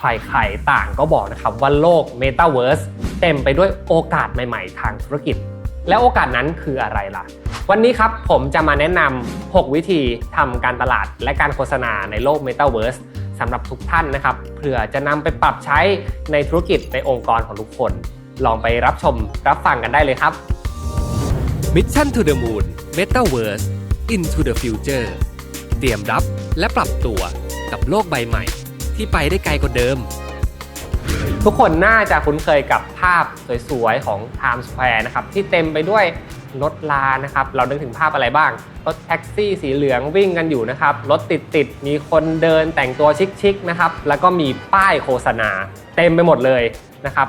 ใครๆต่างก็บอกนะครับว่าโลก Metaverse เต็มไปด้วยโอกาสใหม่ๆ ทางธุรกิจ และโอกาสนั้นคืออะไรล่ะ วันนี้ครับผมจะมาแนะนำ 6 วิธีทำการตลาดและการโฆษณาในโลก Metaverse สำหรับทุกท่านนะครับเพื่อจะนำไปปรับใช้ในธุรกิจในองค์กรของทุกคน ลองไปรับชมรับฟังกันได้เลยครับ Mission to the Moon Metaverse Into the Future เตรียมรับและปรับตัวกับโลกใบใหม่ ที่ไปได้ไกลกว่าเดิม ทุกคนน่าจะคุ้นเคยกับภาพสวยๆ ของ Times Square นะครับ ที่เต็มไปด้วยรถลานะครับ เรานึกถึงภาพอะไรบ้าง รถแท็กซี่สีเหลืองวิ่งกันอยู่นะครับ รถติดๆมีคนเดินแต่งตัวชิคๆนะครับ แล้วก็มีป้ายโฆษณา เต็มไปหมดเลยนะครับ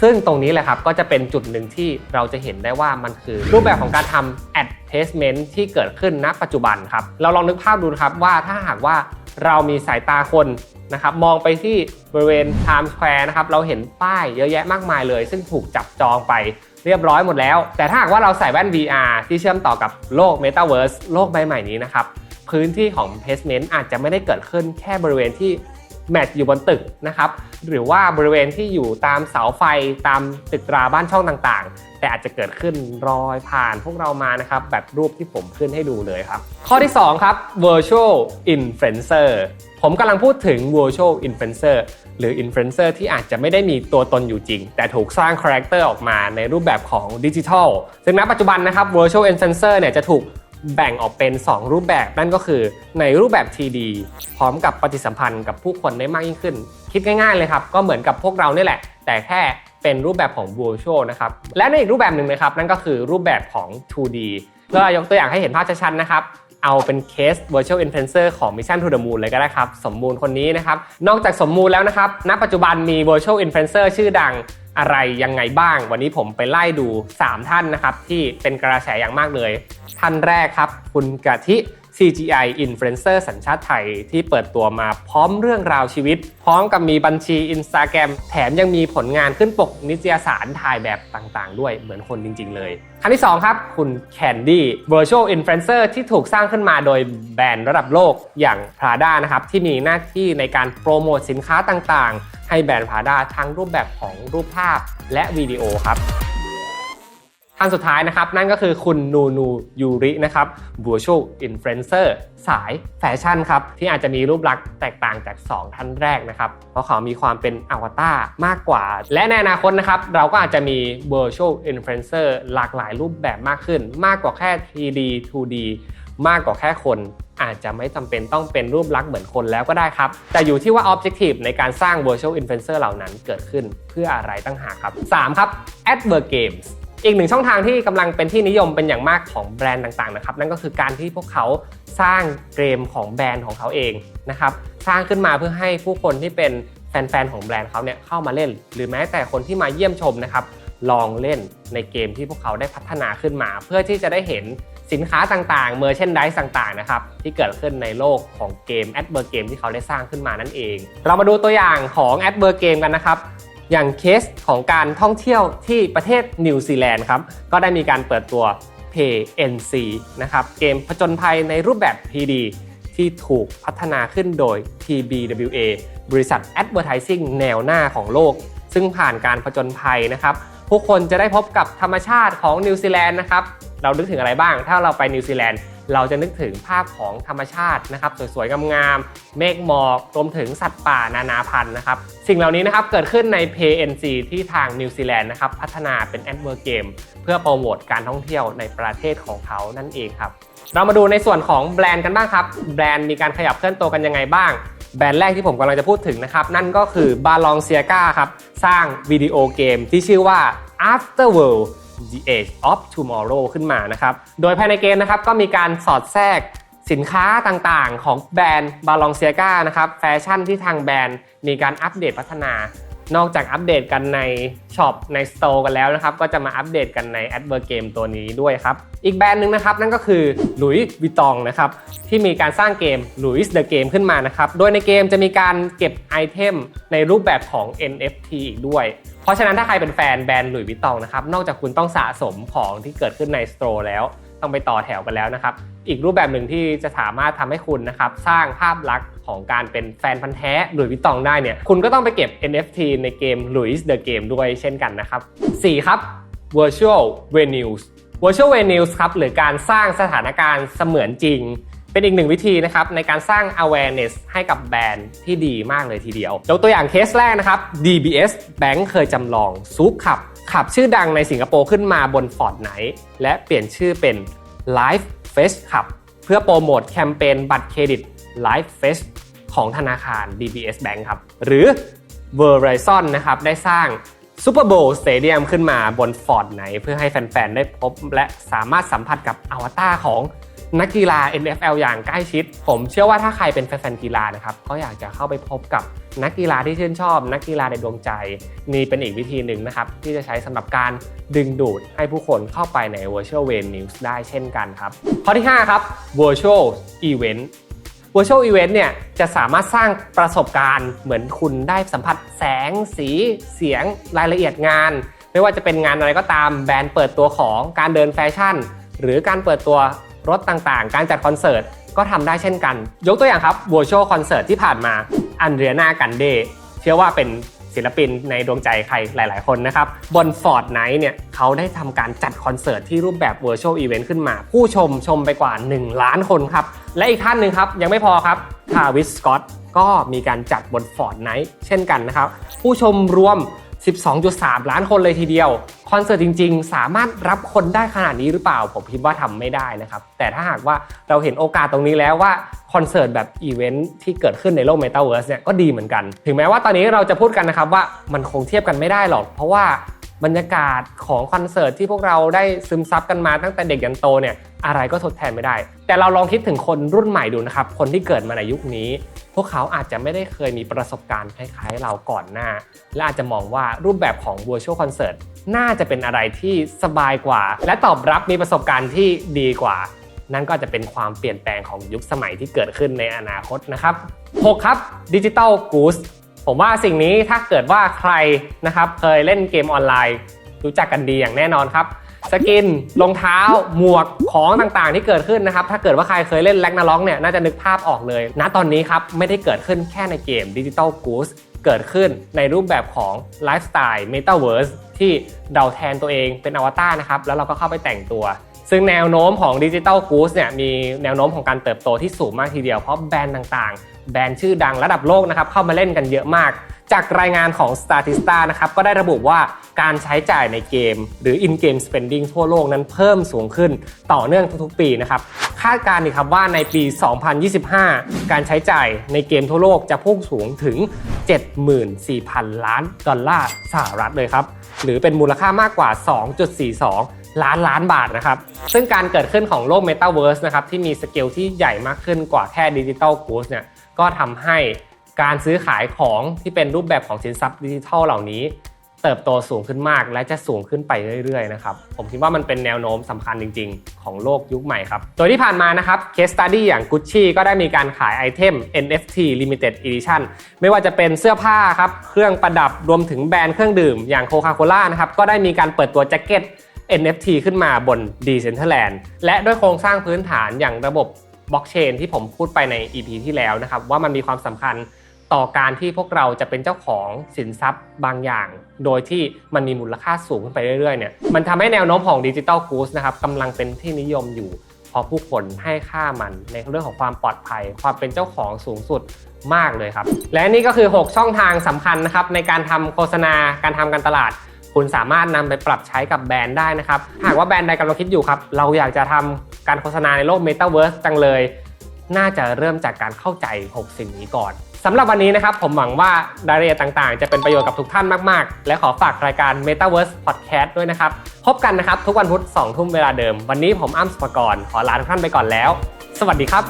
ซึ่งตรงนี้แหละครับก็จะเป็นจุดหนึ่งที่เราจะเห็นได้ว่ามันคือ รูปแบบของการทำ advertisement ที่เกิดขึ้นณปัจจุบันครับ เราลองนึกภาพดูครับว่าถ้าหากว่าเรามีสายตาคนนะครับมองไปที่บริเวณ Times Square นะครับเราเห็นป้ายเยอะแยะมากมายเลย ซึ่งถูกจับจองไปเรียบร้อยหมดแล้ว แต่ถ้าหากว่าเราใส่แว่น VR ที่เชื่อมต่อกับโลก Metaverse โลกใบใหม่นี้นะครับพื้นที่ของ placement อาจจะไม่ได้เกิดขึ้นแค่บริเวณที่ แมทอยู่บนตึกนะครับหรือว่าบริเวณที่อยู่ตามเสาไฟตามตึกตราบ้านช่องต่างๆ แต่อาจจะเกิดขึ้นรอยผ่านพวกเรามานะครับแบบรูปที่ผมขึ้นให้ดูเลยครับ ข้อที่ 2 ครับ virtual influencer ผมกำลังพูดถึง virtual influencer หรือ influencer ที่อาจจะไม่ได้มีตัวตนอยู่จริง แต่ถูกสร้างคาแรคเตอร์ออกมาในรูปแบบของดิจิทัลซึ่งณปัจจุบันนะครับ virtual influencer เนี่ยจะถูก แบ่งออกเป็น 2 รูปแบบนั่นก็คือในรูปแบบ TD พร้อมกับปฏิสัมพันธ์กับผู้คนได้มากยิ่งขึ้น คิดง่ายๆเลยครับ ก็เหมือนกับพวกเราเนี่แหละ แต่แค่เป็นรูปแบบของ virtual นะครับ และในอีกรูปแบบหนึ่งนะครับ นั่นก็คือรูปแบบของ 2D เพื่อยกตัวอย่างให้เห็นภาพชัดๆนะครับเอาเป็นเคส virtual influencer ของ Mission to the Moon เลยก็ได้ครับ สมมูลคนนี้นะครับ นอกจากสมมูลแล้วนะครับ ณ ปัจจุบันมี virtual influencer ชื่อดัง อะไรยังไงบ้าง วันนี้ผมไปไล่ดู 3 ท่านนะครับที่เป็นกระแสอย่างมากเลย ท่านแรกครับ คุณกะทิ CGI Influencer สัญชาติไทยที่เปิดตัวมาพร้อมเรื่องราวชีวิต พร้อมกับมีบัญชี Instagram แถมยังมีผลงานขึ้นปกนิตยสารถ่ายแบบต่างๆ ด้วยเหมือนคนจริง ๆ เลยท่านที่ 2 ครับคุณ Candy Virtual Influencer ที่ถูกสร้างขึ้นมาโดยแบรนด์ระดับโลกอย่าง Prada นะครับที่มีหน้าที่ในการโปรโมทสินค้าต่างๆ ให้แบรนด์ Prada ทั้งรูปแบบของรูปภาพและวิดีโอครับ ท่านสุดท้ายนะครับนั่นก็คือคุณนูนูยูรินะครับ virtual influencer สายแฟชั่นครับที่อาจจะมีรูปลักษณ์แตกต่างจาก 2 ท่านแรกนะครับเพราะเขามีความเป็นอวตารมากกว่า และในอนาคตนะครับเราก็อาจจะมี virtual influencer หลากหลายรูปแบบมากขึ้น มากกว่าแค่ 3D 2D มากกว่าแค่คนอาจจะไม่จำเป็นต้องเป็นรูปลักษณ์เหมือนคนแล้วก็ได้ครับ แต่อยู่ที่ว่า objective ในการสร้าง virtual influencer เหล่านั้นเกิดขึ้นเพื่ออะไรตั้งหากครับ 3 ครับ advert games อีกหนึ่งช่องทางที่กำลังเป็นที่นิยมเป็นอย่างมากของแบรนด์ต่างๆนะครับนั่นก็คือการที่พวกเขาสร้างเกมของแบรนด์ของเขาเองนะครับสร้างขึ้นมาเพื่อให้ผู้คนที่เป็นแฟนๆของแบรนด์เขาเนี่ยเข้ามาเล่น หรือแม้แต่คนที่มาเยี่ยมชมนะครับลองเล่นในเกมที่พวกเขาได้พัฒนาขึ้นมา เพื่อที่จะได้เห็นสินค้าต่างๆเมอร์เชนดิสต่างๆนะครับที่เกิดขึ้นในโลกของเกมแอดเบอร์เกมที่เขาได้สร้างขึ้นมานั่นเอง เรามาดูตัวอย่างของแอดเบอร์เกมกันนะครับ อย่างเคสของการท่องเที่ยวที่ประเทศนิวซีแลนด์ครับก็ได้มีการเปิดตัว PNC นะครับเกมผจญภัยในรูปแบบ PD ที่ถูกพัฒนาขึ้นโดย TBWA บริษัท Advertising แนวหน้าของโลก ซึ่งผ่านการผจญภัยนะครับผู้คนจะได้พบกับธรรมชาติของนิวซีแลนด์นะครับเรานึกถึงอะไรบ้าง ถ้าเราไปนิวซีแลนด์ เราจะนึกถึงภาพของธรรมชาตินะครับสวยๆงามๆเมฆหมอกรวมถึงสัตว์ป่านานาพันธุ์นะครับสิ่งเหล่านี้นะครับเกิดขึ้นใน PNC ที่ทางนิวซีแลนด์นะครับพัฒนาเป็นแอดเวอร์เกมเพื่อโปรโมทการท่องเที่ยวในประเทศของเขานั่นเองครับเรามาดูในส่วนของแบรนด์กันบ้างครับ แบรนด์มีการขยับเคลื่อนตัวกันยังไงบ้าง แบรนด์แรกที่ผมกำลังจะพูดถึงนะครับ นั่นก็คือบาลองเซียกาครับ สร้างวิดีโอเกมที่ชื่อว่า Afterworld The Age of Tomorrow ขึ้นมานะครับ โดยภายในเกมนะครับก็มีการสอดแทรกสินค้าต่างๆ ของแบรนด์บาลองเซียกานะครับแฟชั่นที่ทางแบรนด์มีการอัปเดตพัฒนา นอกจากอัปเดตกันในช็อปในสโตร์กันแล้วนะครับ ก็จะมาอัปเดตกันในแอดเวอร์เกมตัวนี้ด้วยครับ อีกแบรนด์หนึ่งนะครับ นั่นก็คือหลุยส์วิตองนะครับ ที่มีการสร้างเกมหลุยส์เดอะเกมขึ้นมานะครับ โดยในเกมจะมีการเก็บไอเทมในรูปแบบของ NFT อีกด้วย เพราะฉะนั้นถ้าใครเป็นแฟนแบรนด์หลุยส์วิตองนะครับนอกจากคุณต้องสะสมของที่เกิดขึ้นในสโตร์แล้วต้องไปต่อแถวกันแล้วนะครับ อีกรูปแบบหนึ่งที่จะสามารถทำให้คุณนะครับสร้างภาพลักษณ์ของการเป็นแฟนพันธ์แท้หลุยส์วิตตองได้เนี่ยคุณก็ต้องไปเก็บ NFT ในเกม Louis the Game ด้วยเช่นกันนะครับ 4 ครับ Virtual Venues Virtual Venues ครับหรือการสร้างสถานการณ์เสมือนจริง เป็นอีกหนึ่งวิธีนะครับในการสร้าง awareness ให้กับแบรนด์ที่ดีมากเลยทีเดียวยกตัวอย่างเคสแรกนะครับ DBS Bank เคยจำลองซูปขับขับชื่อดังในสิงคโปร์ขึ้นมาบน Fortnite และเปลี่ยนชื่อเป็น Live Fest ขับเพื่อโปรโมทแคมเปญบัตรเครดิต Live Fest ของธนาคาร DBS Bank ครับ หรือ Verizon นะครับได้สร้าง Super Bowl Stadium ขึ้นมาบน Fortnite เพื่อให้แฟน ๆ ได้พบและสามารถสัมผัสกับอวตารของ นักกีฬา NFL อย่างใกล้ชิด ผมเชื่อว่าถ้าใครเป็นแฟนกีฬานะครับก็อยากจะเข้าไปพบกับนักกีฬาที่ชื่นชอบ นักกีฬาในดวงใจ นี่เป็นอีกวิธีหนึ่งนะครับ ที่จะใช้สำหรับการดึงดูดให้ผู้คนเข้าไปใน Virtual Venues ได้เช่นกันครับ ข้อที่ 5 ครับ Virtual Event Virtual Event เนี่ยจะสามารถสร้างประสบการณ์เหมือนคุณได้สัมผัสแสง สีเสียงรายละเอียดงาน ไม่ว่าจะเป็นงานอะไรก็ตามแบรนด์เปิดตัวของการเดินแฟชั่น หรือการเปิดตัว รถต่างๆ การจัดคอนเสิร์ตก็ทำได้เช่นกัน ยกตัวอย่างครับ Virtual Concert ที่ผ่านมาอันเดรียนากันเดเชื่อว่าเป็นศิลปินในดวงใจใครหลาย ๆ คนนะครับบน Fortnite เนี่ยเขาได้ทำการจัดคอนเสิร์ตที่รูปแบบ Virtual Event ขึ้นมา ผู้ชมชมไปกว่า 1 ล้านคนครับ และอีกท่านหนึ่งครับ ยังไม่พอครับทาวิสสกอตก็มีการจัดบน Fortnite เช่นกันนะครับ ผู้ชมรวม 12.3 ล้านคนเลยทีเดียว คอนเสิร์ตจริง ๆ สามารถรับคนได้ขนาดนี้หรือเปล่า ผมคิดว่าทำไม่ได้นะครับ แต่ถ้าหากว่าเราเห็นโอกาสตรงนี้แล้วว่าคอนเสิร์ตแบบอีเวนท์ที่เกิดขึ้นในโลกเมตาเวิร์สเนี่ยก็ดีเหมือนกัน ถึงแม้ว่าตอนนี้เราจะพูดกันนะครับว่ามันคงเทียบกันไม่ได้หรอก เพราะว่า บรรยากาศของคอนเสิร์ตที่พวกเราได้ซึมซับกันมาตั้งแต่เด็กยันโตเนี่ยอะไรก็ทดแทนไม่ได้ แต่เราลองคิดถึงคนรุ่นใหม่ดูนะครับ คนที่เกิดมาในยุคนี้ พวกเขาอาจจะไม่ได้เคยมีประสบการณ์คล้ายๆ เราก่อนหน้า และอาจจะมองว่ารูปแบบของ virtual concert น่าจะเป็นอะไรที่สบายกว่า และตอบรับมีประสบการณ์ที่ดีกว่า นั่นก็จะเป็นความเปลี่ยนแปลงของยุคสมัยที่เกิดขึ้นในอนาคตนะครับ 6 ครับดิจิ t a ลกูส ผมว่าสิ่งนี้ถ้าเกิดว่าใครนะครับเคยเล่นเกมออนไลน์ รู้จักกันดีอย่างแน่นอนครับสกินรองเท้าหมวกของต่างๆ ที่เกิดขึ้นนะครับ ถ้าเกิดว่าใครเคยเล่นแล็กนาล็อกเนี่ยน่าจะนึกภาพออกเลย ณตอนนี้ครับ ไม่ได้เกิดขึ้นแค่ในเกมดิจิ t a ลกูสเกิดขึ้นในรูปแบบของไลฟ์สไตล์ Metaverse ที่เราแทนตัวเองเป็นอวตารนะครับ แล้วเราก็เข้าไปแต่งตัว ซึ่งแนวโน้มของดิจิ t a ลกูสเนี่ยมีแนวโน้มของการเติบโตที่สูงมากทีเดียวเพราะแบรนด์ต่างๆ แบรนด์ชื่อดังระดับโลกนะครับเข้ามาเล่นกันเยอะมาก จากรายงานของ Statista นะครับก็ได้ระบุว่าการใช้จ่ายในเกม หรือ in-game spending ทั่วโลกนั้นเพิ่มสูงขึ้นต่อเนื่องทุกๆ ปีนะครับคาดการณ์อีกครับว่าในปี 2025 การใช้จ่ายในเกมทั่วโลกจะพุ่งสูงถึง 74,000 ล้านดอลลาร์สหรัฐเลยครับ หรือเป็นมูลค่ามากกว่า 2.42 ล้านล้านบาทนะครับ ซึ่งการเกิดขึ้นของโลก Metaverse นะครับที่มีสเกลที่ใหญ่มากขึ้นกว่าแค่ดิจิ t a ลกู s เนี่ยก็ทำให้การซื้อขายของที่เป็นรูปแบบของสินทรัพย์ดิจิทัลเหล่านี้ เติบโตสูงขึ้นมาก และจะสูงขึ้นไปเรื่อยๆนะครับผมคิดว่ามันเป็นแนวโน้มสำคัญจริง ๆ ของโลกยุคใหม่ครับ โดยที่ผ่านมานะครับ case study อย่าง Gucci ก็ได้มีการขายไอเทม NFT Limited Edition ไม่ว่าจะเป็นเสื้อผ้าครับเครื่องประดับรวมถึงแบรนด์เครื่องดื่มอย่าง Coca-Cola นะครับก็ได้มีการเปิดตัวแจ็คเก็ต NFT ขึ้นมาบน Decentraland และด้วยโครงสร้างพื้นฐานอย่างระบบบล็อกเชนที่ผมพูดไปใน EP ที่แล้วนะครับว่ามันมีความสำคัญ ต่อการที่พวกเราจะเป็นเจ้าของสินทรัพย์บางอย่าง โดยที่มันมีมูลค่าสูงขึ้นไปเรื่อยๆเนี่ยมันทำให้แนวโน้มของดิจิ t a ลกู s นะครับกำลังเป็นที่นิยมอยู่เพราะผู้คนให้ค่ามันในเรื่องของความปลอดภัย ความเป็นเจ้าของสูงสุดมากเลยครับ และนี่ก็คือ 6 ช่องทางสำคัญนะครับในการทำโฆษณาการทำการตลาด คุณสามารถนำไปปรับใช้กับแบรนด์ได้นะครับหากว่าแบรนด์ใดกำลังคิดอยู่ครับเราอยากจะทำการโฆษณาในโลก Metaverse จังเลย น่าจะเริ่มจากการเข้าใจ 6 สิ่งนี้ก่อน สำหรับวันนี้นะครับผมหวังว่ารายละเอียดต่างๆ จะเป็นประโยชน์กับทุกท่านมากๆ และขอฝากรายการ Metaverse Podcast ด้วยนะครับ พบกันนะครับทุกวันพุธ2ทุ่มเวลาเดิม วันนี้ผมอ้ำสุภกรขอลาทุกท่านไปก่อนแล้ว สวัสดีครับ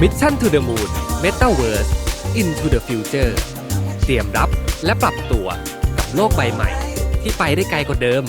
Mission to the Moon Metaverse into the future เตรียมรับและปรับตัวกับโลกใบใหม่ที่ไปได้ไกลกว่าเดิม